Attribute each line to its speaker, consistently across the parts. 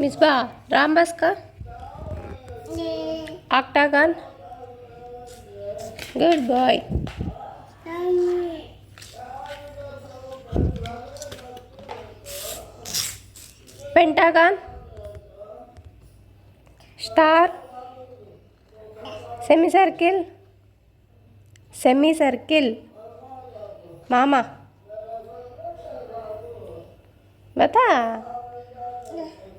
Speaker 1: मिसबा राम बस का आकटा गान good boy pentagon star semi circle semi circle मामा बता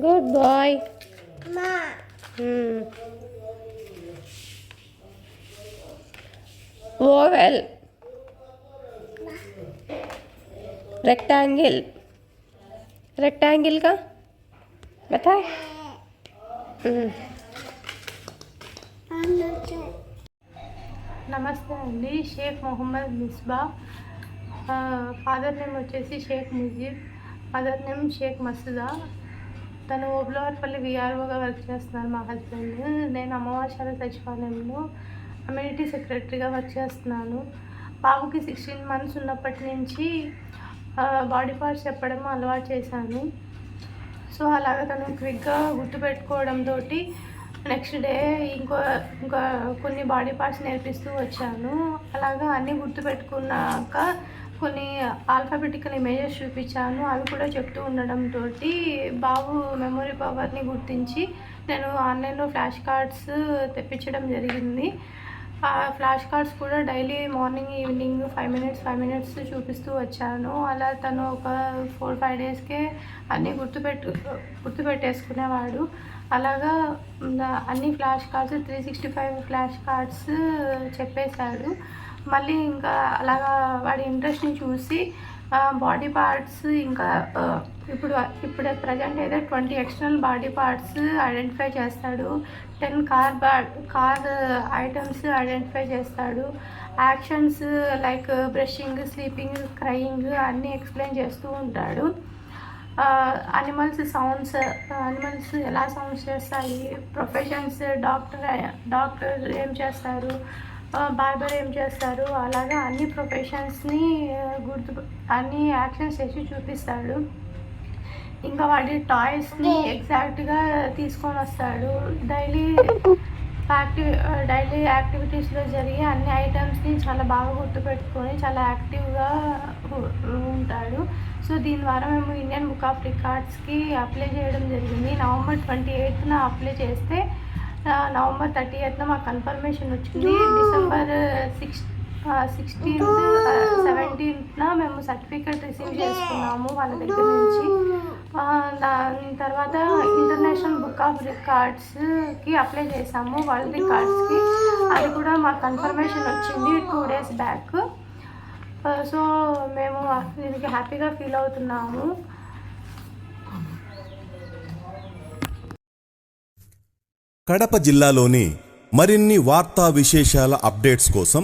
Speaker 1: good boy hmm oval rectangle rectangle का बता हम्म
Speaker 2: నమస్తే అండి షేక్ మొహమ్మద్ మిస్బా ఆ, ఫాదర్ నేమ్ వచ్చేసి షేక్ ముజీబ్ మదర్ నేమ్ షేక్ మసూదా తను ఓబ్లవర్పల్లి విఆర్ఓగా వర్క్ చేస్తున్నారు మా హస్బెండ్ నేను అమ్మవాసాల సచివాలయంలో కమ్యూనిటీ సెక్రటరీగా వర్క్ చేస్తున్నాను. బాబుకి సిక్స్టీన్ మంత్స్ ఉన్నప్పటి నుంచి బాడీ పార్ట్స్ చెప్పడం అలవాటు చేశాను. సో అలాగ తను క్విక్గా గుర్తుపెట్టుకోవడంతో నెక్స్ట్ డే ఇంకో ఇంకా కొన్ని బాడీ పార్ట్స్ నేర్పిస్తూ వచ్చాను. అలాగా అన్నీ గుర్తుపెట్టుకున్నాక కొన్ని ఆల్ఫాబెటికల్ ఇమేజెస్ చూపించాను. అవి కూడా చెప్తూ ఉండడంతో బాబు మెమొరీ పవర్ని గుర్తించి నేను ఆన్లైన్లో ఫ్లాష్ కార్డ్స్ తెప్పించడం జరిగింది. ఫ్లాష్ కార్డ్స్ కూడా daily morning evening five minutes five minutes చూపిస్తూ వచ్చాను. అలా తను ఒక ఫోర్ ఫైవ్ డేస్కే అన్నీ గుర్తుపెట్టు గుర్తుపెట్టేసుకునేవాడు. అలాగా అన్ని flash cards three sixty five flash cards చెప్పేశాడు. మళ్ళీ ఇంకా అలాగా వాడి ఇంట్రెస్ట్ని చూసి బాడీ పార్ట్స్ ఇంకా ఇప్పుడు ఇప్పుడు ప్రజెంట్ అయితే twenty external body parts identify చేస్తాడు. టెన్ కార్ బా కార్ ఐటమ్స్ ఐడెంటిఫై చేస్తాడు. Actions like brushing sleeping crying అన్నీ ఎక్స్ప్లెయిన్ చేస్తూ ఉంటాడు. అనిమల్స్ సౌండ్స్ అనిమల్స్ ఎలా సౌండ్స్ చేస్తాయి? ప్రొఫెషన్స్ డాక్టర్ డాక్టర్ ఏం చేస్తారు? బార్బర్ ఏం చేస్తారు? అలాగా అన్ని ప్రొఫెషన్స్ని గుర్తు అన్ని యాక్షన్స్ చేసి చూపిస్తాడు. ఇంకా వాడి టాయ్స్ని ఎగ్జాక్ట్గా తీసుకొని వస్తాడు. డైలీ యాక్టివ్ డైలీ యాక్టివిటీస్లో జరిగే అన్ని ఐటమ్స్ని చాలా బాగా గుర్తుపెట్టుకొని చాలా యాక్టివ్గా ఉంటాడు. సో దీని ద్వారా మేము ఇండియన్ బుక్ ఆఫ్ రికార్డ్స్కి అప్లై చేయడం జరిగింది. నవంబర్ ట్వంటీ ఎయిత్న అప్లై చేస్తే నవంబర్ థర్టీ ఎయిత్న మాకు కన్ఫర్మేషన్ వచ్చింది. డిసెంబర్ సిక్స్ సిక్స్టీన్త్ సెవెంటీన్త్న మేము సర్టిఫికేట్ రిసీవ్ చేసుకున్నాము వాళ్ళ దగ్గర నుంచి. ఆ, దాని తర్వాత ఇంటర్నేషనల్ బుక్ ఆఫ్ రికార్డ్స్కి అప్లై చేసాము వరల్డ్ రికార్డ్స్కి అది కూడా మాకు కన్ఫర్మేషన్ వచ్చింది టూ డేస్ బ్యాక్ సో మేము దీనికి హ్యాపీగా ఫీల్ అవుతున్నాము.
Speaker 3: కడప జిల్లాలోని మరిన్ని వార్తా విశేషాల అప్డేట్స్ కోసం